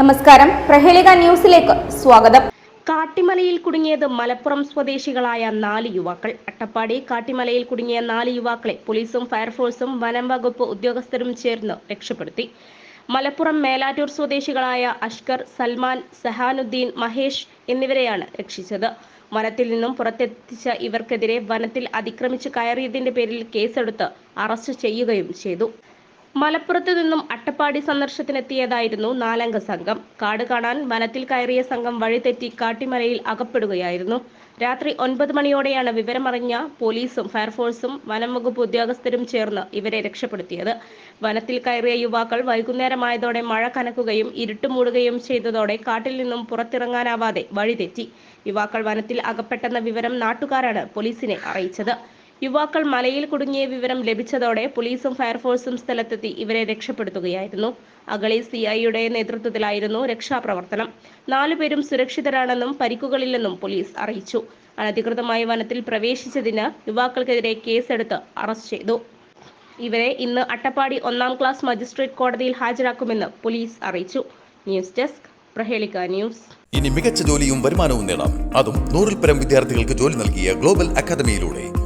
നമസ്കാരം. പ്രഹേളിക ന്യൂസിലേക്ക് സ്വാഗതം. കാട്ടിമലയിൽ കുടുങ്ങിയത് മലപ്പുറം സ്വദേശികളായ നാല് യുവാക്കൾ. അട്ടപ്പാടി കാട്ടിമലയിൽ കുടുങ്ങിയ നാല് യുവാക്കളെ പോലീസും ഫയർഫോഴ്സും വനം വകുപ്പ് ഉദ്യോഗസ്ഥരും ചേർന്ന് രക്ഷപ്പെടുത്തി. മലപ്പുറം മേലാറ്റൂർ സ്വദേശികളായ അഷ്കർ സൽമാൻ സഹാനുദ്ദീൻ മഹേഷ് എന്നിവരെയാണ് രക്ഷിച്ചത്. വനത്തിൽ നിന്നും പുറത്തെത്തിച്ച ഇവർക്കെതിരെ വനത്തിൽ അതിക്രമിച്ച് കയറിയതിന്റെ പേരിൽ കേസെടുത്ത് അറസ്റ്റ് ചെയ്യുകയും ചെയ്തു. മലപ്പുറത്ത് നിന്നും അട്ടപ്പാടി സന്ദർശനത്തിനെത്തിയതായിരുന്നു നാലംഗ സംഘം. കാട് കാണാൻ വനത്തിൽ കയറിയ സംഘം വഴിതെറ്റി കാട്ടിമലയിൽ അകപ്പെടുകയായിരുന്നു. രാത്രി ഒൻപത് മണിയോടെയാണ് വിവരമറിഞ്ഞ പോലീസും ഫയർഫോഴ്സും വനം വകുപ്പ് ഉദ്യോഗസ്ഥരും ചേർന്ന് ഇവരെ രക്ഷപ്പെടുത്തിയത്. വനത്തിൽ കയറിയ യുവാക്കൾ വൈകുന്നേരമായതോടെ മഴ കനക്കുകയും ഇരുട്ട് മൂടുകയും ചെയ്തതോടെ കാട്ടിൽ നിന്നും പുറത്തിറങ്ങാനാവാതെ വഴിതെറ്റി. യുവാക്കൾ വനത്തിൽ അകപ്പെട്ടെന്ന വിവരം നാട്ടുകാരാണ് പോലീസിനെ അറിയിച്ചത്. യുവാക്കൾ മലയിൽ കുടുങ്ങിയ വിവരം ലഭിച്ചതോടെ പോലീസും ഫയർഫോഴ്സും സ്ഥലത്തെത്തി ഇവരെ രക്ഷപ്പെടുത്തുകയായിരുന്നു. അഗളി സി ഐയുടെ നേതൃത്വത്തിലായിരുന്നു രക്ഷാപ്രവർത്തനം. നാലുപേരും സുരക്ഷിതരാണെന്നും പരിക്കുകളില്ലെന്നും പോലീസ് അറിയിച്ചു. അനധികൃതമായി വനത്തിൽ പ്രവേശിച്ചതിന് യുവാക്കൾക്കെതിരെ കേസെടുത്ത് അറസ്റ്റ് ചെയ്തു. ഇവരെ ഇന്ന് അട്ടപ്പാടി ഒന്നാം ക്ലാസ് മജിസ്ട്രേറ്റ് കോടതിയിൽ ഹാജരാക്കുമെന്ന് പോലീസ് അറിയിച്ചു. News desk Prahelika news. ഇനി മികച്ച ജോലിയും വരുമാനവും നേടാം. അതും നൂറിൽ പരം വിദ്യാർത്ഥികൾക്ക് ജോലി നൽകിയ ഗ്ലോബൽ അക്കാദമിയിലൂടെ.